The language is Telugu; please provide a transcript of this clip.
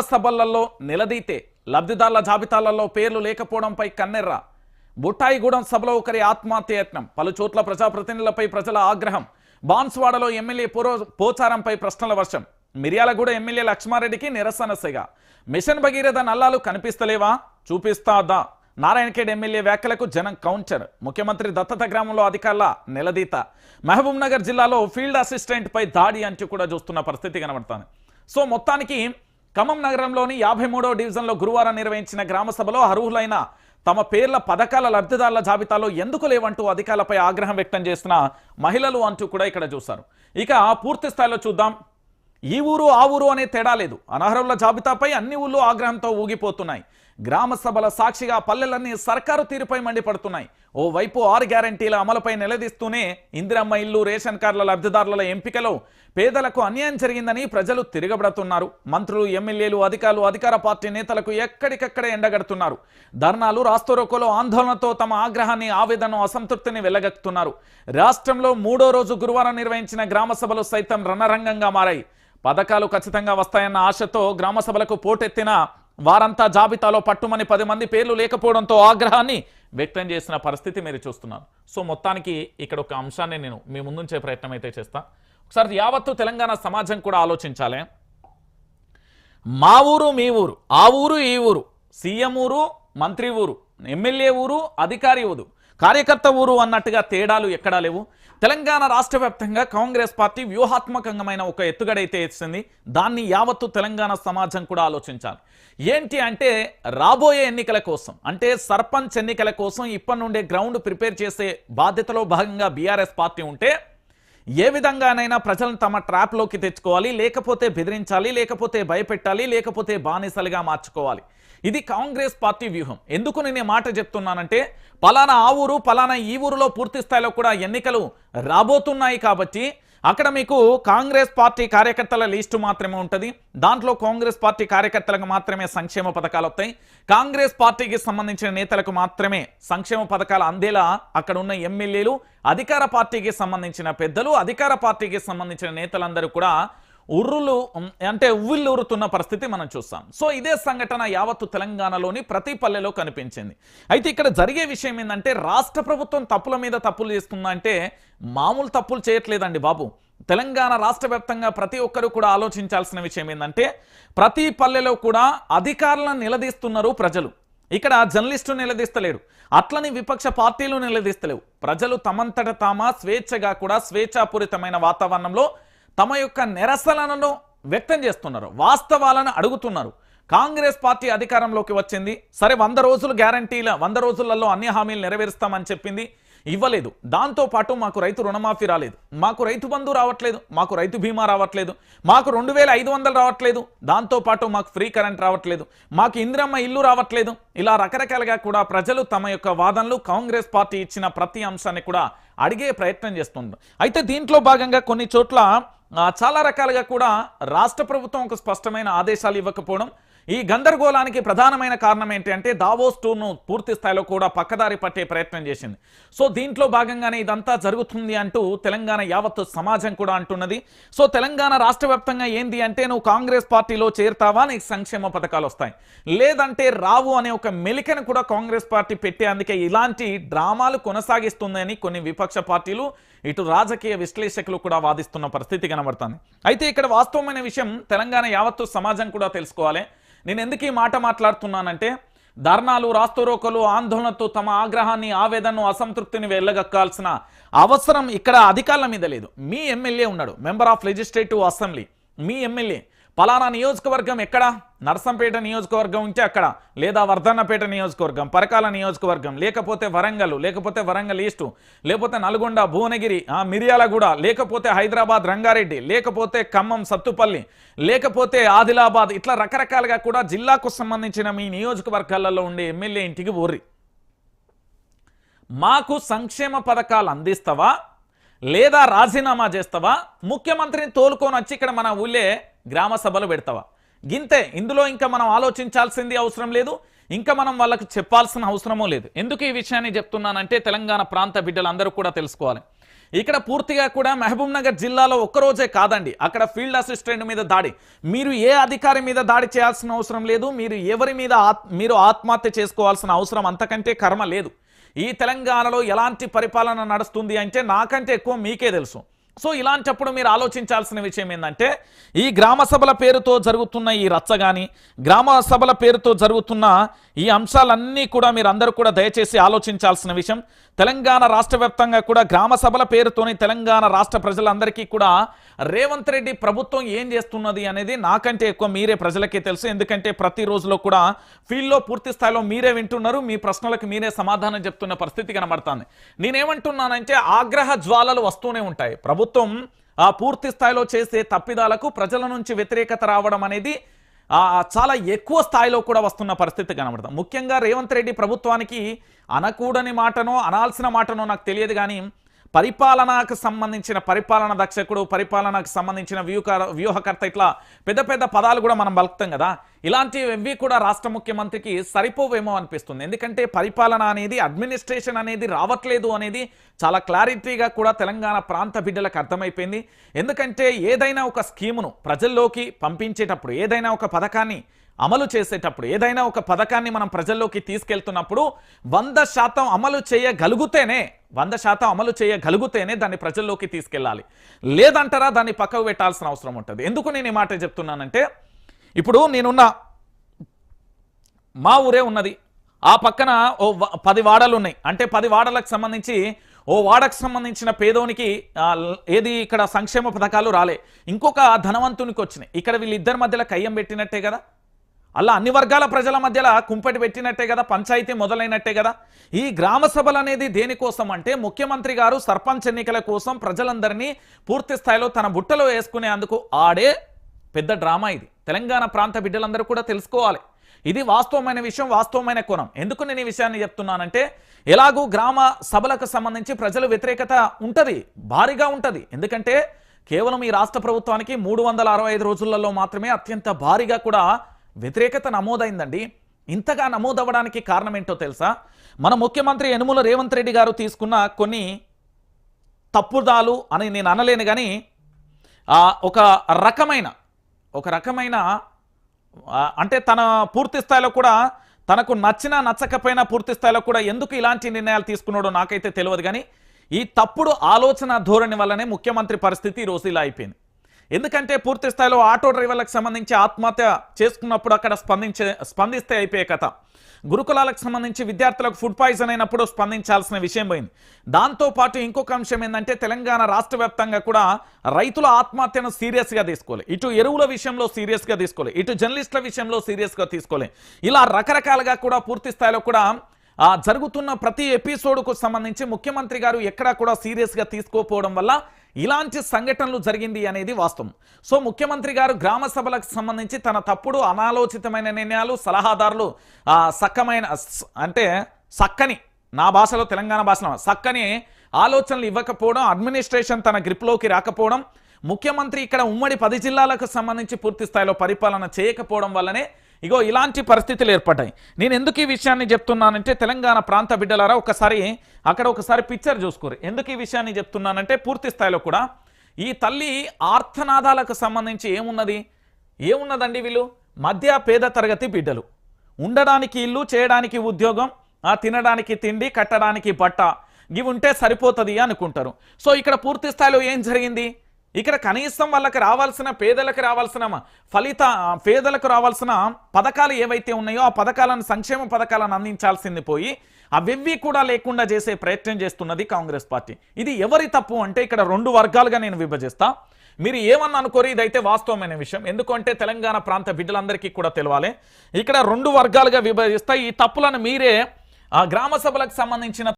సభలలో నిలదీతే లబ్ధిదారుల జాబితాలలో పేర్లు లేకపోవడంపై కన్నెర్ర. బుట్టాయిగూడెం సభలో ఒకరి ఆత్మహత్య యత్నం పలు చోట్ల ప్రజాప్రతినిధులపై ప్రజల ఆగ్రహం. బాన్స్వాడలో ఎమ్మెల్యే పురో పోచారంపై ప్రశ్నల వర్షం. మిర్యాలగూడ ఎమ్మెల్యే లక్ష్మారెడ్డికి నిరసన సెగ. మిషన్ భగీరథ నల్లాలు కనిపిస్తలేవా? చూపిస్తాదా? నారాయణఖేడ్ ఎమ్మెల్యే వ్యాఖ్యలకు జనం కౌంటర్. ముఖ్యమంత్రి దత్తత గ్రామంలో అధికారుల నిలదీత. మహబూబ్ నగర్ జిల్లాలో ఫీల్డ్ అసిస్టెంట్ పై దాడి అంటూ కూడా చూస్తున్న పరిస్థితి కనబడుతుంది. సో మొత్తానికి ఖమ్మం నగరంలోని యాభై మూడో డివిజన్లో గురువారం నిర్వహించిన గ్రామ సభలో అర్హులైన తమ పేర్ల పథకాల లబ్ధిదారుల జాబితాలో ఎందుకు లేవంటూ అధికారులపై ఆగ్రహం వ్యక్తం చేసిన మహిళలు అంటూ కూడా ఇక్కడ చూశారు. ఇక పూర్తి స్థాయిలో చూద్దాం. ఈ ఊరు ఆ ఊరు అనే తేడా లేదు. అనర్హుల జాబితాపై అన్ని ఊళ్ళు ఆగ్రహంతో ఊగిపోతున్నాయి. గ్రామ సభల సాక్షిగా పల్లెలన్నీ సర్కారు తీరుపై మండిపడుతున్నాయి. ఓ వైపు ఆరు గ్యారంటీల అమలుపై నిలదీస్తూనే ఇందిరమ్మ ఇల్లు రేషన్ కార్డుల లబ్ధిదారుల ఎంపికలో పేదలకు అన్యాయం జరిగిందని ప్రజలు తిరగబడుతున్నారు. మంత్రులు ఎమ్మెల్యేలు అధికారులు అధికార పార్టీ నేతలకు ఎక్కడికక్కడే ఎండగడుతున్నారు. ధర్నాలు రాస్తోరోకోలో ఆందోళనతో తమ ఆగ్రహాన్ని ఆవేదన అసంతృప్తిని వెళ్ళగక్కుతున్నారు రాష్ట్రంలో మూడో రోజు గురువారం నిర్వహించిన గ్రామ సభలు సైతం రణరంగంగా మారాయి. పథకాలు ఖచ్చితంగా వస్తాయన్న ఆశతో గ్రామ సభలకు పోటెత్తిన వారంతా జాబితాలో పట్టుమని పది మంది పేర్లు లేకపోవడంతో ఆగ్రహాన్ని వ్యక్తం చేసిన పరిస్థితి మీరు చూస్తున్నారు. సో మొత్తానికి ఇక్కడ ఒక అంశాన్ని నేను మీ ముందుంచే ప్రయత్నం అయితే చేస్తా. ఒకసారి యావత్తు తెలంగాణ సమాజం కూడా ఆలోచించాలి. మా ఊరు మీ ఊరు ఆ ఊరు ఈ ఊరు సీఎం ఊరు మంత్రి ఊరు ఎమ్మెల్యే ఊరు అధికారి ఊరు కార్యకర్త ఊరు అన్నట్టుగా తేడాలు ఎక్కడా లేవు. తెలంగాణ రాష్ట్ర వ్యాప్తంగా కాంగ్రెస్ పార్టీ వ్యూహాత్మకమైన ఒక ఎత్తుగడైతే ఇస్తుంది దాన్ని యావత్తు తెలంగాణ సమాజం కూడా ఆలోచించాలి. ఏంటి అంటే రాబోయే ఎన్నికల కోసం అంటే సర్పంచ్ ఎన్నికల కోసం ఇప్పటి నుండే గ్రౌండ్ ప్రిపేర్ చేసే బాధ్యతలో భాగంగా బీఆర్ఎస్ పార్టీ ఉంటే ఏ విధంగానైనా ప్రజలను తమ ట్రాప్లోకి తెచ్చుకోవాలి లేకపోతే బెదిరించాలి లేకపోతే భయపెట్టాలి లేకపోతే బానిసలుగా మార్చుకోవాలి. ఇది కాంగ్రెస్ పార్టీ వ్యూహం. ఎందుకు నేను మాట చెప్తున్నానంటే పలానా ఆ ఊరు పలానా ఈ ఊరిలో పూర్తి స్థాయిలో కూడా ఎన్నికలు రాబోతున్నాయి కాబట్టి అక్కడ మీకు కాంగ్రెస్ పార్టీ కార్యకర్తల లిస్టు మాత్రమే ఉంటుంది. దాంట్లో కాంగ్రెస్ పార్టీ కార్యకర్తలకు మాత్రమే సంక్షేమ పథకాలు వస్తాయి. కాంగ్రెస్ పార్టీకి సంబంధించిన నేతలకు మాత్రమే సంక్షేమ పథకాలు అందేలా అక్కడ ఉన్న ఎమ్మెల్యేలు అధికార పార్టీకి సంబంధించిన పెద్దలు అధికార పార్టీకి సంబంధించిన నేతలందరూ కూడా ఉర్రులు అంటే ఉవ్విల్లు ఉరుతున్న పరిస్థితి మనం చూస్తాం. సో ఇదే సంఘటన యావత్తు తెలంగాణలోని ప్రతి పల్లెలో కనిపించింది. అయితే ఇక్కడ జరిగే విషయం ఏంటంటే రాష్ట్ర ప్రభుత్వం తప్పుల మీద తప్పులు చేస్తుందంటే మామూలు తప్పులు చేయట్లేదండి బాబు. తెలంగాణ రాష్ట్ర వ్యాప్తంగా ప్రతి ఒక్కరూ కూడా ఆలోచించాల్సిన విషయం ఏంటంటే ప్రతి పల్లెలో కూడా అధికారులను నిలదీస్తున్నారు ప్రజలు. ఇక్కడ జర్నలిస్టు నిలదీస్తలేరు. అట్లని విపక్ష పార్టీలు నిలదీస్తలేవు. ప్రజలు తమంతట తామ స్వేచ్ఛగా కూడా స్వేచ్ఛాపూరితమైన వాతావరణంలో తమ యొక్క నిరసనలను వ్యక్తం చేస్తున్నారు వాస్తవాలను అడుగుతున్నారు. కాంగ్రెస్ పార్టీ అధికారంలోకి వచ్చింది. సరే వంద రోజులు గ్యారంటీల వంద రోజులలో అన్ని హామీలు నెరవేరుస్తామని చెప్పింది. ఇవ్వలేదు. దాంతో పాటు మాకు రైతు రుణమాఫీ రాలేదు. మాకు రైతు బంధు రావట్లేదు. మాకు రైతు బీమా రావట్లేదు. మాకు రెండు వేల ఐదు వందలు రావట్లేదు. దాంతోపాటు మాకు ఫ్రీ కరెంట్ రావట్లేదు. మాకు ఇందిరమ్మ ఇల్లు రావట్లేదు. ఇలా రకరకాలుగా కూడా ప్రజలు తమ యొక్క వాదనలు కాంగ్రెస్ పార్టీ ఇచ్చిన ప్రతి అంశాన్ని కూడా అడిగే ప్రయత్నం చేస్తుంది అయితే దీంట్లో భాగంగా కొన్ని చోట్ల చాలా రకాలుగా కూడా రాష్ట్ర ప్రభుత్వం ఒక స్పష్టమైన ఆదేశాలు ఇవ్వకపోవడం ఈ గందరగోళానికి ప్రధానమైన కారణం ఏంటి అంటే దావోస్ టూర్ను పూర్తి స్థాయిలో కూడా పక్కదారి పట్టే ప్రయత్నం చేసింది. సో దీంట్లో భాగంగానే ఇదంతా జరుగుతుంది అంటూ తెలంగాణ యావత్తు సమాజం కూడా అంటున్నది. సో తెలంగాణ రాష్ట్ర ఏంది అంటే నువ్వు కాంగ్రెస్ పార్టీలో చేరుతావా? నీకు సంక్షేమ పథకాలు వస్తాయి. లేదంటే రావు అనే ఒక మెలికను కూడా కాంగ్రెస్ పార్టీ పెట్టే అందుకే ఇలాంటి డ్రామాలు కొనసాగిస్తుందని కొన్ని విపక్ష పార్టీలు ఇటు రాజకీయ విశ్లేషకులు కూడా వాదిస్తున్న పరిస్థితి కనబడుతుంది. అయితే ఇక్కడ వాస్తవమైన విషయం తెలంగాణ యావత్తు సమాజం కూడా తెలుసుకోవాలి. నేను ఎందుకు ఈ మాట మాట్లాడుతున్నానంటే ధర్నాలు రాస్తోరోకలు ఆందోళనతో తమ ఆగ్రహాన్ని ఆవేదనను అసంతృప్తిని వెళ్ళగక్కాల్సిన అవసరం ఇక్కడ అధికారుల మీద లేదు. మీ ఎమ్మెల్యే ఉన్నాడు మెంబర్ ఆఫ్ లెజిస్లేటివ్ అసెంబ్లీ. మీ ఎమ్మెల్యే పలానా నియోజకవర్గం ఎక్కడ? నర్సంపేట నియోజకవర్గం ఉంటే అక్కడ. లేదా వర్ధన్నపేట నియోజకవర్గం పరకాల నియోజకవర్గం లేకపోతే వరంగల్ లేకపోతే వరంగల్ ఈస్టు లేకపోతే నల్గొండ భువనగిరి మిర్యాలగూడ లేకపోతే హైదరాబాద్ రంగారెడ్డి లేకపోతే ఖమ్మం సత్తుపల్లి లేకపోతే ఆదిలాబాద్ ఇట్లా రకరకాలుగా కూడా జిల్లాకు సంబంధించిన మీ నియోజకవర్గాలలో ఉండే ఎమ్మెల్యే ఇంటికి ఊర్రి మాకు సంక్షేమ పథకాలు అందిస్తావా? లేదా రాజీనామా చేస్తావా? ముఖ్యమంత్రిని తోలుకొని వచ్చి ఇక్కడ మన ఊళ్ళే గ్రామ సభలు పెడతావా? గింతే ఇందులో ఇంకా మనం ఆలోచించాల్సింది అవసరం లేదు ఇంకా మనం వాళ్ళకి చెప్పాల్సిన అవసరమూ లేదు. ఎందుకు ఈ విషయాన్ని చెప్తున్నానంటే తెలంగాణ ప్రాంత బిడ్డలందరూ కూడా తెలుసుకోవాలి. ఇక్కడ పూర్తిగా కూడా మహబూబ్ నగర్ జిల్లాలో ఒక్కరోజే కాదండి అక్కడ ఫీల్డ్ అసిస్టెంట్ మీద దాడి. మీరు ఏ అధికారి మీద దాడి చేయాల్సిన అవసరం లేదు మీరు ఎవరి మీద ఆత్- మీరు ఆత్మహత్య చేసుకోవాల్సిన అవసరం అంతకంటే కర్మ లేదు. ఈ తెలంగాణలో ఎలాంటి పరిపాలన నడుస్తుంది అంటే నాకంటే ఎక్కువ మీకే తెలుసు. సో ఇలాంటప్పుడు మీరు ఆలోచించాల్సిన విషయం ఏంటంటే ఈ గ్రామ సభల పేరుతో జరుగుతున్న ఈ రచ్చ కానీ గ్రామ సభల పేరుతో జరుగుతున్న ఈ అంశాలన్నీ కూడా మీరు అందరూ కూడా దయచేసి ఆలోచించాల్సిన విషయం. తెలంగాణ రాష్ట్ర వ్యాప్తంగా కూడా గ్రామ సభల పేరుతోని తెలంగాణ రాష్ట్ర ప్రజలందరికీ కూడా రేవంత్ రెడ్డి ప్రభుత్వం ఏం చేస్తున్నది అనేది నాకంటే ఎక్కువ మీరే ప్రజలకే తెలుసు. ఎందుకంటే ప్రతి రోజులో కూడా ఫీల్డ్లో పూర్తి స్థాయిలో మీరే వింటున్నారు. మీ ప్రశ్నలకు మీరే సమాధానం చెప్తున్న పరిస్థితి కనబడుతుంది. నేనేమంటున్నానంటే ఆగ్రహ జ్వాలలు వస్తూనే ఉంటాయి. ప్రభుత్వం ప్రభుత్వం ఆ పూర్తి స్థాయిలో చేసే తప్పిదాలకు ప్రజల నుంచి వ్యతిరేకత రావడం అనేది చాలా ఎక్కువ స్థాయిలో కూడా వస్తున్న పరిస్థితి కనబడుతుంది ముఖ్యంగా రేవంత్ రెడ్డి ప్రభుత్వానికి అనకూడని మాటనో అనాల్సిన మాటనో నాకు తెలియదు కానీ పరిపాలనకు సంబంధించిన పరిపాలన దక్షకుడు పరిపాలనకు సంబంధించిన వ్యూహ వ్యూహకర్త ఇట్లా పెద్ద పెద్ద పదాలు కూడా మనం బలుకుతాం కదా. ఇలాంటివి కూడా రాష్ట్ర ముఖ్యమంత్రికి సరిపోవేమో అనిపిస్తుంది. ఎందుకంటే పరిపాలన అనేది అడ్మినిస్ట్రేషన్ అనేది రావట్లేదు అనేది చాలా క్లారిటీగా కూడా తెలంగాణ ప్రాంత బిడ్డలకు అర్థమైపోయింది. ఎందుకంటే ఏదైనా ఒక స్కీమును ప్రజల్లోకి పంపించేటప్పుడు ఏదైనా ఒక పథకాన్ని అమలు చేసేటప్పుడు ఏదైనా ఒక పథకాన్ని మనం ప్రజల్లోకి తీసుకెళ్తున్నప్పుడు వంద శాతం అమలు చేయగలిగితేనే వంద శాతం అమలు చేయగలిగితేనే దాన్ని ప్రజల్లోకి తీసుకెళ్ళాలి. లేదంటారా దాన్ని పక్కకు పెట్టాల్సిన అవసరం ఉంటుంది. ఎందుకు నేను ఈ మాట చెప్తున్నానంటే ఇప్పుడు నేనున్న మా ఊరే ఉన్నది. ఆ పక్కన ఓ వ- పది వాడలు ఉన్నాయి అంటే పది వాడలకు సంబంధించి ఓ వాడకు సంబంధించిన పేదోనికి ఏది ఇక్కడ సంక్షేమ పథకాలు రాలే. ఇంకొక ధనవంతునికి వచ్చినాయి. ఇక్కడ వీళ్ళిద్దరి మధ్యలో కయ్యం పెట్టినట్టే కదా? అలా అన్ని వర్గాల ప్రజల మధ్యలో కుంపటి పెట్టినట్టే కదా పంచాయతీ మొదలైనట్టే కదా. ఈ గ్రామ సభలు అనేది దేనికోసం అంటే ముఖ్యమంత్రి గారు సర్పంచ్ ఎన్నికల కోసం ప్రజలందరినీ పూర్తి స్థాయిలో తన బుట్టలో వేసుకునేందుకు ఆడే పెద్ద డ్రామా ఇది. తెలంగాణ ప్రాంత బిడ్డలందరూ కూడా తెలుసుకోవాలి. ఇది వాస్తవమైన విషయం వాస్తవమైన కోణం. ఎందుకు నేను ఈ విషయాన్ని చెప్తున్నానంటే ఎలాగూ గ్రామ సభలకు సంబంధించి ప్రజల వ్యతిరేకత ఉంటుంది భారీగా ఉంటుంది. ఎందుకంటే కేవలం ఈ రాష్ట్ర ప్రభుత్వానికి మూడు వందల అరవై ఐదు రోజులలో మాత్రమే అత్యంత భారీగా కూడా వ్యతిరేకత నమోదైందండి. ఇంతగా నమోదవ్వడానికి కారణం ఏంటో తెలుసా? మన ముఖ్యమంత్రి యనుమల రేవంత్ రెడ్డి గారు తీసుకున్న కొన్ని తప్పుదాలు అని నేను అనలేను కానీ ఒక రకమైన ఒక రకమైన అంటే తన పూర్తి స్థాయిలో కూడా తనకు నచ్చినా నచ్చకపోయినా పూర్తి స్థాయిలో కూడా ఎందుకు ఇలాంటి నిర్ణయాలు తీసుకున్నాడో నాకైతే తెలియదు కానీ ఈ తప్పుడు ఆలోచన ధోరణి వల్లనే ముఖ్యమంత్రి పరిస్థితి రోజు ఇలా అయిపోయింది. ఎందుకంటే పూర్తి స్థాయిలో ఆటో డ్రైవర్లకు సంబంధించి ఆత్మహత్య చేసుకున్నప్పుడు అక్కడ స్పందించే స్పందిస్తే అయిపోయే కథ. గురుకులాలకు సంబంధించి విద్యార్థులకు ఫుడ్ పాయిజన్ అయినప్పుడు స్పందించాల్సిన విషయం పోయింది. దాంతో పాటు ఇంకొక అంశం ఏంటంటే తెలంగాణ రాష్ట్ర వ్యాప్తంగా కూడా రైతుల ఆత్మహత్యను సీరియస్గా తీసుకోవాలి ఇటు ఎరువుల విషయంలో సీరియస్గా తీసుకోవాలి ఇటు జర్నలిస్టుల విషయంలో సీరియస్గా తీసుకోలే. ఇలా రకరకాలుగా కూడా పూర్తి స్థాయిలో కూడా జరుగుతున్న ప్రతి ఎపిసోడ్కు సంబంధించి ముఖ్యమంత్రి గారు ఎక్కడా కూడా సీరియస్గా తీసుకోకపోవడం వల్ల ఇలాంటి సంఘటనలు జరిగింది అనేది వాస్తవం. సో ముఖ్యమంత్రి గారు గ్రామ సభలకు సంబంధించి తన తప్పుడు అనాలోచితమైన నిర్ణయాలు సలహాదారులు సక్కమైన అంటే సక్కని నా భాషలో తెలంగాణ భాషలో సక్కని ఆలోచనలు ఇవ్వకపోవడం అడ్మినిస్ట్రేషన్ తన గ్రిప్లోకి రాకపోవడం ముఖ్యమంత్రి ఇక్కడ ఉమ్మడి పది జిల్లాలకు సంబంధించి పూర్తి స్థాయిలో పరిపాలన చేయకపోవడం వల్లనే ఇగో ఇలాంటి పరిస్థితులు ఏర్పడ్డాయి. నేను ఎందుకు ఈ విషయాన్ని చెప్తున్నానంటే తెలంగాణ ప్రాంత బిడ్డలారా ఒకసారి అక్కడ ఒకసారి పిక్చర్ చూసుకోరు. ఎందుకు ఈ విషయాన్ని చెప్తున్నానంటే పూర్తి స్థాయిలో కూడా ఈ తల్లి ఆర్థనాదాలకు సంబంధించి ఏమున్నది? ఏమున్నదండి వీళ్ళు? మధ్య పేద తరగతి బిడ్డలు. ఉండడానికి ఇల్లు చేయడానికి ఉద్యోగం తినడానికి తిండి కట్టడానికి బట్ట. ఇవి ఉంటే సరిపోతుంది అనుకుంటారు. సో ఇక్కడ పూర్తి స్థాయిలో ఏం జరిగింది? ఇక్కడ కనీసం వాళ్ళకి రావాల్సిన పేదలకు రావాల్సిన ఫలిత పేదలకు రావాల్సిన పథకాలు ఏవైతే ఉన్నాయో ఆ పథకాలను సంక్షేమ పథకాలను అందించాల్సింది పోయి అవివి కూడా లేకుండా చేసే ప్రయత్నం చేస్తున్నది కాంగ్రెస్ పార్టీ. ఇది ఎవరి తప్పు అంటే ఇక్కడ రెండు వర్గాలుగా నేను విభజిస్తా. మీరు ఏమన్నా అనుకోరు ఇదైతే వాస్తవమైన విషయం. ఎందుకంటే తెలంగాణ ప్రాంత బిడ్డలందరికీ కూడా తెలవాలి. ఇక్కడ రెండు వర్గాలుగా విభజిస్తా. ఈ తప్పులను మీరే ఆ గ్రామ సభలకు సంబంధించిన